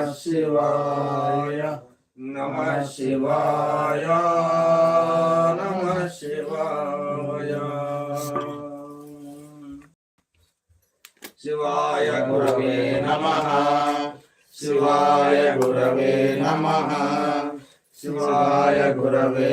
నమ శివాయ నమ శివాయ నమ శివాయ శివాయ గురవే నమ శివాయ గురవే నమ శివాయ గురవే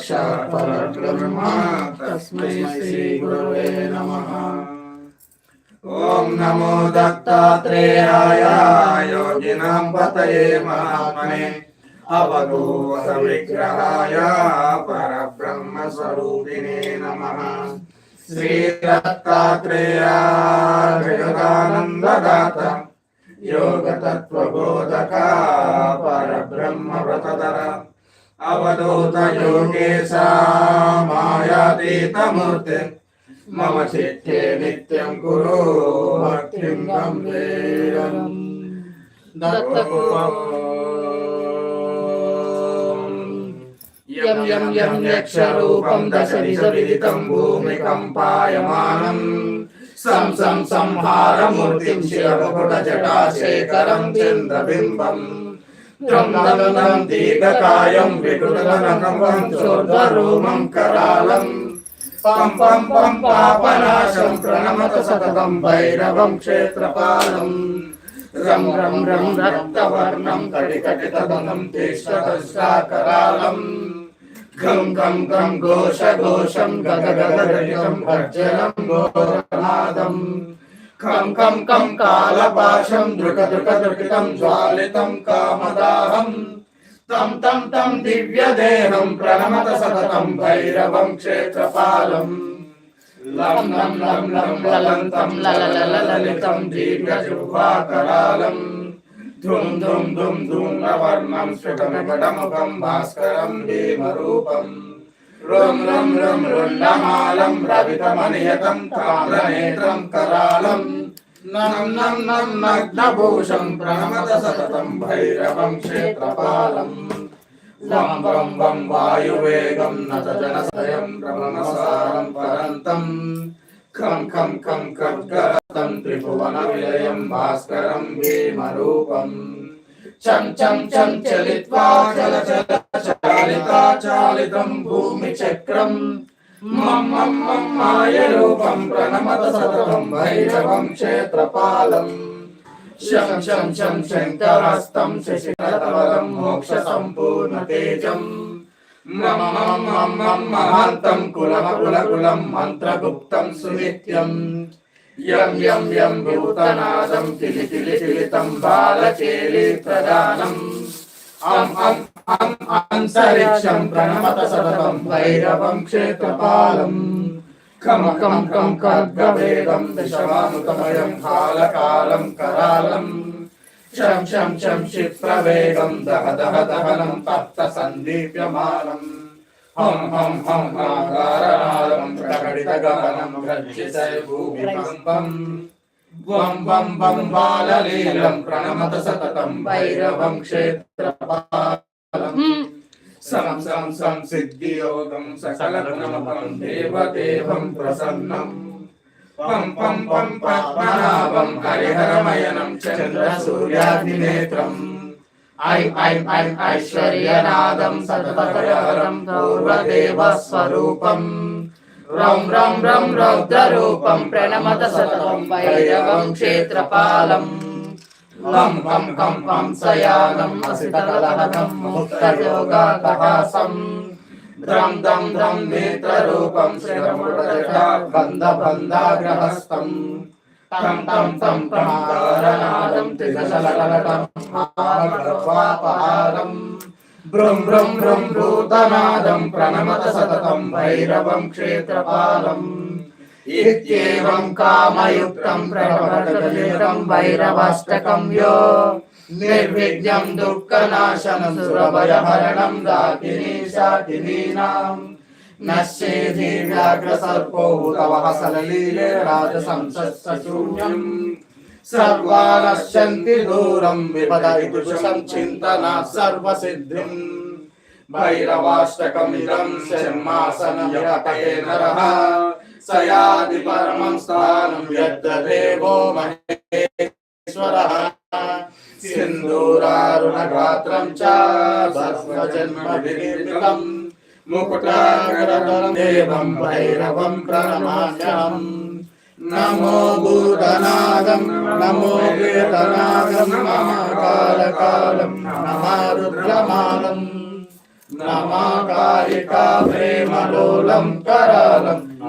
సాక్షాత్ పరబ్రహ్మ తస్మై శ్రీ గురవే నమః ఓం నమో దత్తాత్రేయాయ యోగినాం పతయే మహాత్మనే అవధూత విగ్రహాయ పరబ్రహ్మ స్వరూపిణే నమః శ్రీ దత్తాత్రేయానందదాత జగదానందదాత పరబ్రహ్మ వ్రతధర అవధూత యోగేశ మాయాతీతమూర్తి మమ చిత్తే నిత్యం కురు భక్తిం గంభీరం యం యం యం యక్షరూపం దశ నిజ విదితం భూమికంపాయమానం సం సం సంహారమూర్తిం దీర్ఘకాయం వికృతనకం చోర్ధ్వరూమం కరాళం. పం పం పం పాపనాశం ప్రణమత సతతం భైరవం క్షేత్రపాలం. రం రం రం రక్తవర్ణం కటికటితదనం తిష్టదశాకరాళం. గం గం గం ఘోష ఘోషం గగ గగ గణితం భర్జనం ఘోరనాదం కం కం కం కాలపాశం దృక దృక దృకితం జ్వాలితం కామదాహం. తం తం తం దివ్యదేహం ప్రణమత సతతం భైరవం క్షేత్రపాలం. లం లం లం లం లలంతం లలలలలితం దీర్ఘజుహ్వాకరాళం ధుం ధుం ధుం ధూమ్రవర్ణం శ్రుతమిపటముఖం భాస్కరం భీమరూపం. రుం రుం రుం రుండమాలం రవితమనియతం తామ్రనేత్రం కరాళం. నం నం నం నగ్నభూషం ప్రణమత సతతం భైరవం క్షేత్రపాలం. వం వం వం వాయువేగం నత జనసయం రమణసారం పరంతం. ఖం ఖం ఖం ఖడ్గరతం త్రిభువన విలయం భాస్కరం భీమరూపం. చం చం చం చలిత్వా చల చల చల చాలితం భూమి చక్రం. మం మం మం మాయరూపం ప్రణమత సతతం భైరవం క్షేత్రపాలం. శం శం శం శంకరస్తం శశికరతవరం మోక్ష సంపూర్ణ తేజం. మమ మమ మమ మహాంతం కులమ కుల కులం మంత్రగుప్తం సునిత్యం. యం అంతరిక్షం ప్రణమత సతతం భైరవం క్షేత్రపాలం. కం కం కం ఖడ్గవేదం దశమానుతమయం కాలకాలం కరాలం. శం శం శం క్షిప్రవేగం దహ దహ దహనం తప్త సందీప్యమానం. హం హం హం ఆకారనాదం ప్రకటిత గమనం గర్జితై భూమికంపం వం వం వం బాలలీలం ప్రణమత సతతం భైరవం క్షేత్రపాలం. సం సం సం సిద్ధియోగం సకల గుణమపం దేవదేవం ప్రసన్నం. పం పం పం పద్మనాభం హరిహరమయనం చంద్ర సూర్యాగ్నినేత్రం ఐ ఐ ఐ ఐశ్వర్యనాదం సతతరం పూర్వదేవ స్వరూపం. రం రం రం రౌద్రరూపం ప్రణమత లం కం కం కం సయానం అసితకలహకం ముక్తయోగాకహాసం ద్రం దం ద్రం నేత్రరూపం శ్రీరముడజటాబంధ బంధాగ్రహస్తం తం తం తం ప్రమాదనాదం త్రిదశలకలటం ఆపహారం భృం భృం భృం భూతనాదం ప్రణమత సతతం భైరవం క్షేత్రపాలం इत्येवं कामयुक्तं प्रणवकदलितं वैरवाष्टकं यो। निर्विघ्नं दुःखनाशनं सुरभयहरणं दाकिनीशाकिनीनाम् नश्येधि व्याघ्रसर्पो तवः सललीले राजसंसत्सशून्यम्। सर्वा नश्यन्ति दूरं विपद चिन्तनात् सर्वसिद्धिम्। भैरवाष्टकमिदं शर्मासनं नरः। स याति परमं स्थानं यत्र देवो महेश्वरः सिन्दूरारुणगात्रं च भस्मजन्मविनिर्मितम् मुकुटाग्रधरं देवं भैरवं प्रणमाम्यहम् नमो भूतनादं नमो वेदनादं नमः कालकालं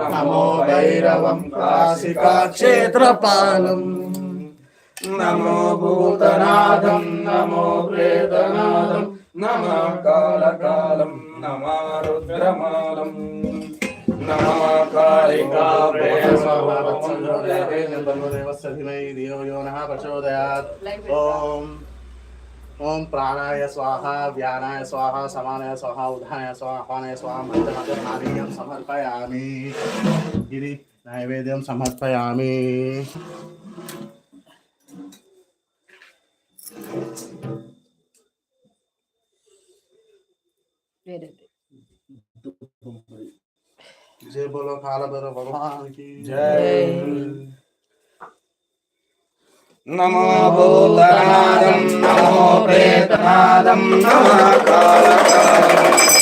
నమో భైరవం కాశికాక్షేత్రపాలం నమో భూతనాథం నమో ప్రేతనాథం నమ కాళకాలం నమ రుద్రమాలం నమ కాళికా ప్రేమ దేవ దేవస్థినై ఓం ओम प्राणाय स्वाहा व्यानाय स्वाहा समानाय स्वाहा उधानाय स्वाहा आह्वानाय स्वाहा मन्त्रमन्त्रमानीयं समर्पयामि। गिरि नैवेद्यं समर्पयामि। जय बोलो काला भैरव भगवान की जय। నమో భూతనాదం నమో ప్రేతనాదం నమో కాళకాలం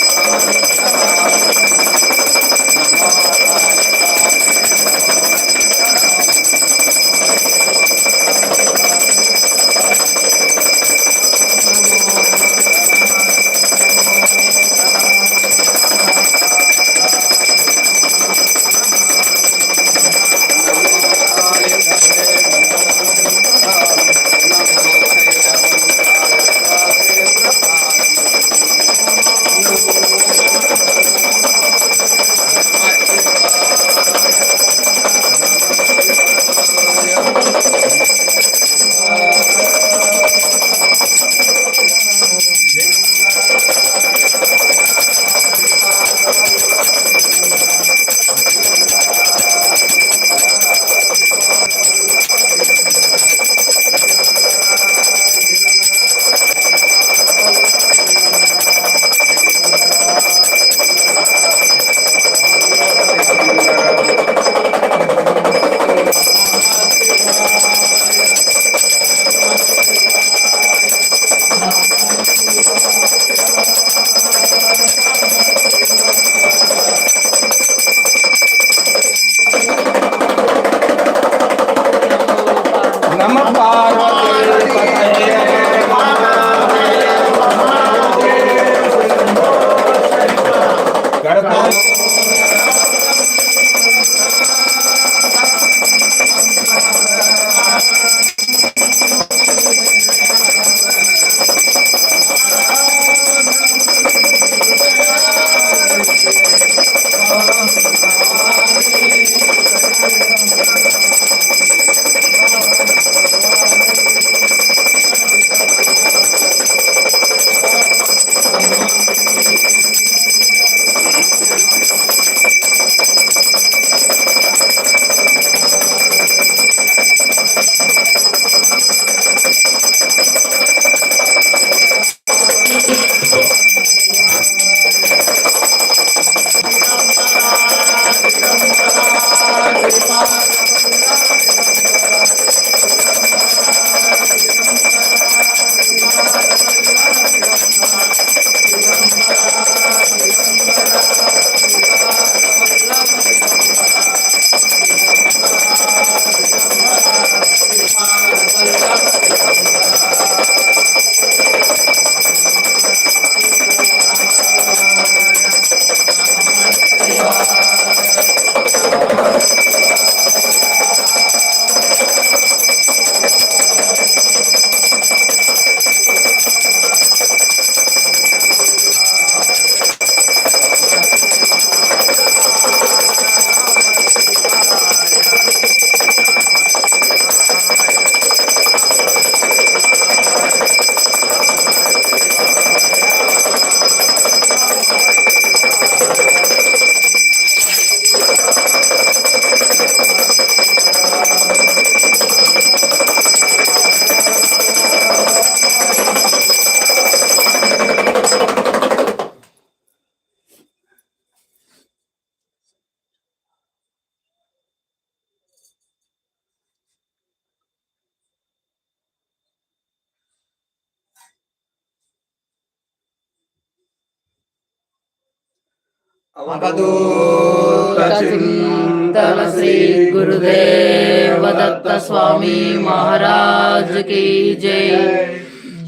श्री गुरुदेव दत्त स्वामी महाराज की जय।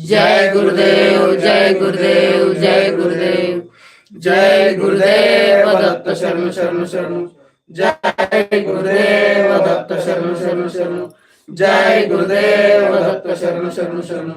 जय गुरुदेव जय गुरुदेव जय गुरुदेव। जय गुरुदेव दत्त शर्म शर्म शर्म जय गुरुदेव दत्त शर्म शर्म शर्म जय गुरुदेव दत्त शर्म शर्म शर्म